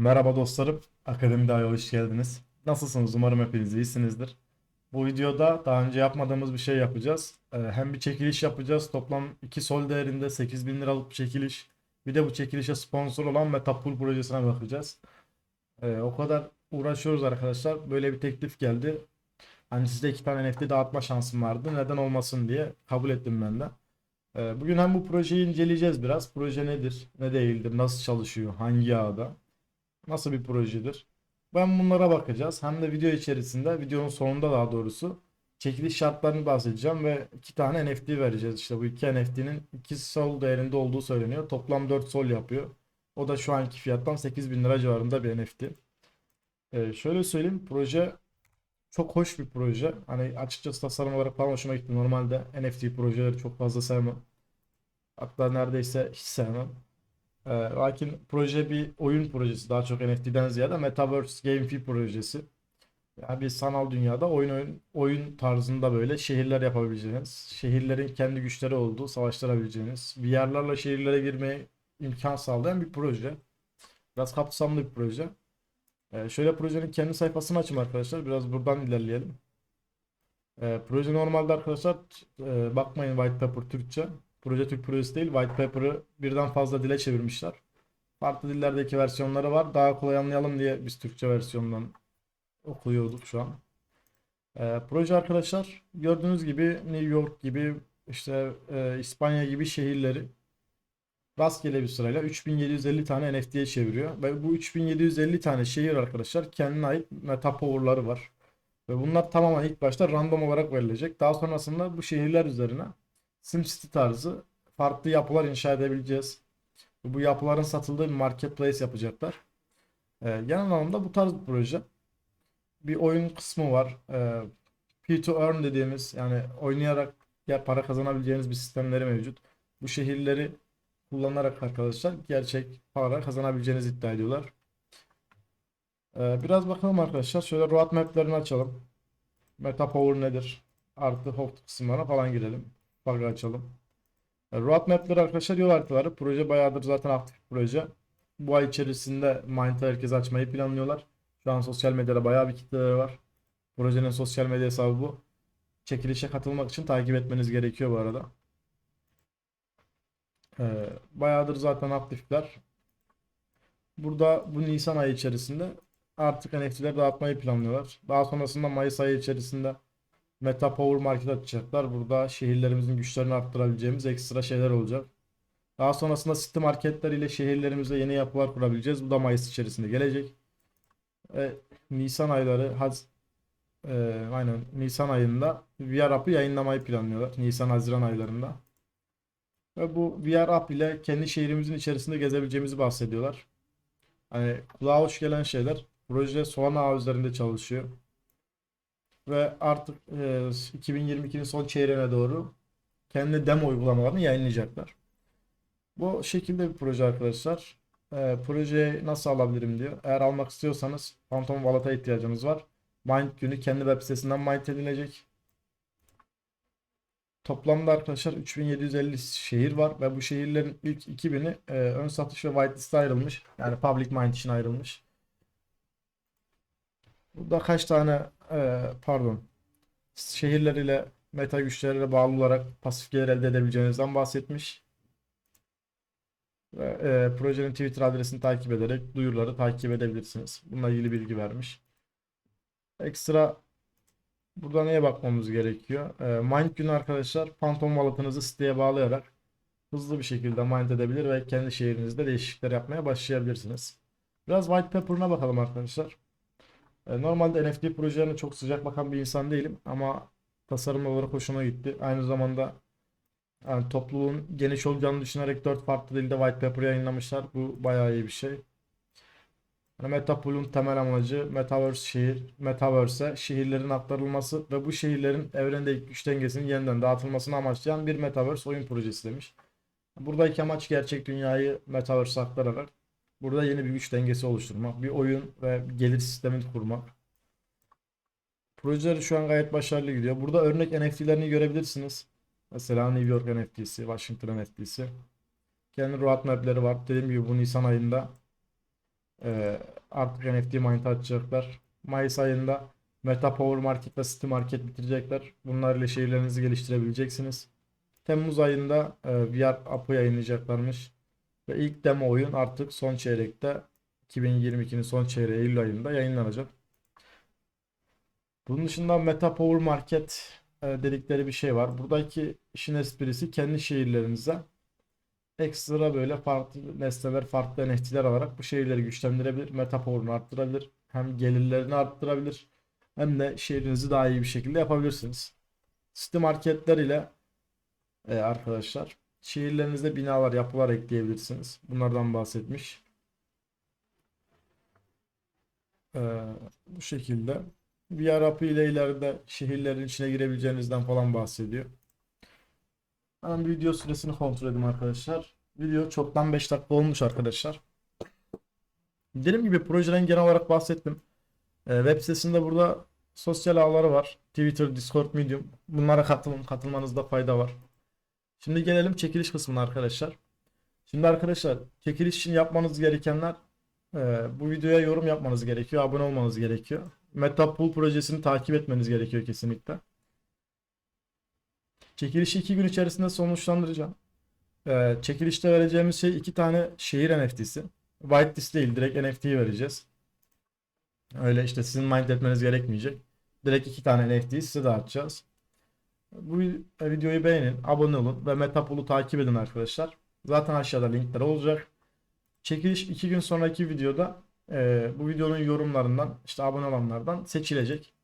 Merhaba dostlarım, Akademi'de hoş geldiniz. Nasılsınız? Umarım hepiniz iyisinizdir. Bu videoda daha önce yapmadığımız bir şey yapacağız. Ee, hem bir çekiliş yapacağız. Toplam 2 sol değerinde 8000 liralık bir çekiliş. Bir de bu çekilişe sponsor olan Metapool projesine bakacağız. Ee, o kadar uğraşıyoruz arkadaşlar. Böyle bir teklif geldi. Hani size iki tane NFT dağıtma şansım vardı. Neden olmasın diye kabul ettim ben de. Ee, Bugün hem bu projeyi inceleyeceğiz biraz. Proje nedir, ne değildir, nasıl çalışıyor, hangi ağda. Nasıl bir projedir? Ben bunlara bakacağız. Hem de video içerisinde, videonun sonunda daha doğrusu çekiliş şartlarını bahsedeceğim ve iki tane NFT vereceğiz. İşte bu iki NFT'nin iki sol değerinde olduğu söyleniyor. Toplam 4 sol yapıyor. O da şu anki fiyattan 8000 lira civarında bir NFT. Ee, şöyle söyleyeyim, proje çok hoş bir proje. Hani açıkçası tasarım olarak falan hoşuma gitti. Normalde NFT projeleri çok fazla sevmem. Hatta neredeyse hiç sevmem. Ee, lakin proje bir oyun projesi daha çok NFT'den ziyade Metaverse GameFi projesi. Yani bir sanal dünyada oyun oyun oyun tarzında böyle şehirler yapabileceğiniz, şehirlerin kendi güçleri olduğu savaştırabileceğiniz, VR'larla şehirlere girmeye imkan sağlayan bir proje. Biraz kapsamlı bir proje. Ee, şöyle projenin kendi sayfasını açayım arkadaşlar. Biraz buradan ilerleyelim. Ee, proje normalde arkadaşlar e, bakmayın white paper Türkçe. Proje Türk projesi değil. White paper'ı birden fazla dile çevirmişler. Farklı dillerdeki versiyonları var. Daha kolay anlayalım diye biz Türkçe versiyondan okuyorduk şu an. Ee, proje arkadaşlar gördüğünüz gibi New York gibi işte e, İspanya gibi şehirleri rastgele bir sırayla 3750 tane NFT'ye çeviriyor. Ve bu 3750 tane şehir arkadaşlar kendine ait metapower'ları var. Ve bunlar tamamen ilk başta random olarak verilecek. Daha sonrasında bu şehirler üzerine SimCity tarzı farklı yapılar inşa edebileceğiz. Bu yapıların satıldığı bir marketplace yapacaklar. Ee, genel anlamda bu tarz bir proje. Bir oyun kısmı var. Ee, Pay to earn dediğimiz yani oynayarak ya para kazanabileceğiniz bir sistemleri mevcut. Bu şehirleri kullanarak arkadaşlar gerçek para kazanabileceğinizi iddia ediyorlar. Ee, biraz bakalım arkadaşlar. Şöyle roadmap'lerini açalım. Metapower nedir? Artı Hoft kısımlarına falan girelim. Bug açalım. E, Roadmap'leri arkadaşlar yol haritaları. Proje bayağıdır zaten aktif bir proje. Bu ay içerisinde Mind'ı herkes açmayı planlıyorlar. Şu an sosyal medyada bayağı bir kitleleri var. Projenin sosyal medya hesabı bu. Çekilişe katılmak için takip etmeniz gerekiyor bu arada. Ee, bayağıdır zaten aktifler. Burada bu Nisan ayı içerisinde artık NFT'leri dağıtmayı planlıyorlar. Daha sonrasında Mayıs ayı içerisinde Meta Power Market açacaklar. Burada şehirlerimizin güçlerini arttırabileceğimiz ekstra şeyler olacak. Daha sonrasında city marketler ile şehirlerimizde yeni yapılar kurabileceğiz. Bu da Mayıs içerisinde gelecek. E, Nisan ayları Haz e, aynen Nisan ayında VR app'ı yayınlamayı planlıyorlar. Nisan-Haziran aylarında. Ve bu VR app ile kendi şehrimizin içerisinde gezebileceğimizi bahsediyorlar. Hani kulağa hoş gelen şeyler. Proje Solana ağı üzerinde çalışıyor. Ve artık e, 2022'nin son çeyreğine doğru kendi demo uygulamalarını yayınlayacaklar. Bu şekilde bir proje arkadaşlar. E, projeyi nasıl alabilirim diyor. Eğer almak istiyorsanız Phantom Wallet'a ihtiyacınız var. Mind günü kendi web sitesinden mind edilecek. Toplamda arkadaşlar 3750 şehir var ve bu şehirlerin ilk 2000'i e, ön satış ve whitelist'e ayrılmış. Yani public mind için ayrılmış. Burada kaç tane e, pardon şehirler ile meta güçleriyle bağlı olarak pasif gelir elde edebileceğinizden bahsetmiş. Ve e, projenin Twitter adresini takip ederek duyuruları takip edebilirsiniz. Bununla ilgili bilgi vermiş. Ekstra burada neye bakmamız gerekiyor? E, Mind günü arkadaşlar Phantom Wallet'ınızı siteye bağlayarak hızlı bir şekilde mind edebilir ve kendi şehrinizde değişiklikler yapmaya başlayabilirsiniz. Biraz white paper'ına bakalım arkadaşlar. E, Normalde NFT projelerine çok sıcak bakan bir insan değilim ama tasarım olarak hoşuma gitti. Aynı zamanda yani topluluğun geniş olacağını düşünerek 4 farklı dilde white paper yayınlamışlar. Bu bayağı iyi bir şey. Yani Metapool'un temel amacı Metaverse şehir, Metaverse'e şehirlerin aktarılması ve bu şehirlerin evrendeki güç dengesinin yeniden dağıtılmasını amaçlayan bir Metaverse oyun projesi demiş. Buradaki amaç gerçek dünyayı Metaverse'e aktararak Burada yeni bir güç dengesi oluşturmak, bir oyun ve gelir sistemini kurmak. Projeleri şu an gayet başarılı gidiyor. Burada örnek NFT'lerini görebilirsiniz. Mesela New York NFT'si, Washington NFT'si. Kendi roadmap'leri var. Dediğim gibi bu Nisan ayında e, artık NFT mine açacaklar. Mayıs ayında Meta Power Market ve City Market bitirecekler. Bunlar ile şehirlerinizi geliştirebileceksiniz. Temmuz ayında e, VR app'ı yayınlayacaklarmış. Ve ilk demo oyun artık son çeyrekte 2022'nin son çeyreği Eylül ayında yayınlanacak. Bunun dışında Meta Power Market e, dedikleri bir şey var. Buradaki işin esprisi kendi şehirlerinize ekstra böyle farklı nesneler, farklı NFT'ler alarak bu şehirleri güçlendirebilir. Meta Power'ını arttırabilir. Hem gelirlerini arttırabilir. Hem de şehrinizi daha iyi bir şekilde yapabilirsiniz. City marketler ile e, arkadaşlar şehirlerinizde binalar, yapılar ekleyebilirsiniz. Bunlardan bahsetmiş. E, bu şekilde. VR app'ı ile ileride şehirlerin içine girebileceğinizden falan bahsediyor. Hemen bir video süresini kontrol edeyim arkadaşlar. Video çoktan 5 dakika olmuş arkadaşlar. Dediğim gibi projeden genel olarak bahsettim. Ee, web sitesinde burada sosyal ağları var. Twitter, Discord, Medium. Bunlara katılın. Katılmanızda fayda var. Şimdi gelelim çekiliş kısmına arkadaşlar. Şimdi arkadaşlar çekiliş için yapmanız gerekenler e, bu videoya yorum yapmanız gerekiyor. Abone olmanız gerekiyor. Metapool projesini takip etmeniz gerekiyor kesinlikle. Çekilişi 2 gün içerisinde sonuçlandıracağım. Ee, çekilişte vereceğimiz şey iki tane şehir NFT'si. Whitelist değil direkt NFT'yi vereceğiz. Öyle işte sizin mind etmeniz gerekmeyecek. Direkt iki tane NFT'yi size dağıtacağız. Bu videoyu beğenin, abone olun ve Metapool'u takip edin arkadaşlar. Zaten aşağıda linkler olacak. Çekiliş 2 gün sonraki videoda e, bu videonun yorumlarından işte abone olanlardan seçilecek.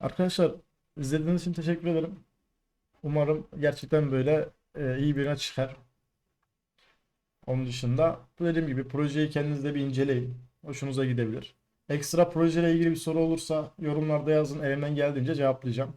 Arkadaşlar izlediğiniz için teşekkür ederim. Umarım gerçekten böyle e, iyi birine çıkar. Onun dışında dediğim gibi projeyi kendinizde bir inceleyin. Hoşunuza gidebilir. Ekstra projeyle ilgili bir soru olursa yorumlarda yazın. Elimden geldiğince cevaplayacağım.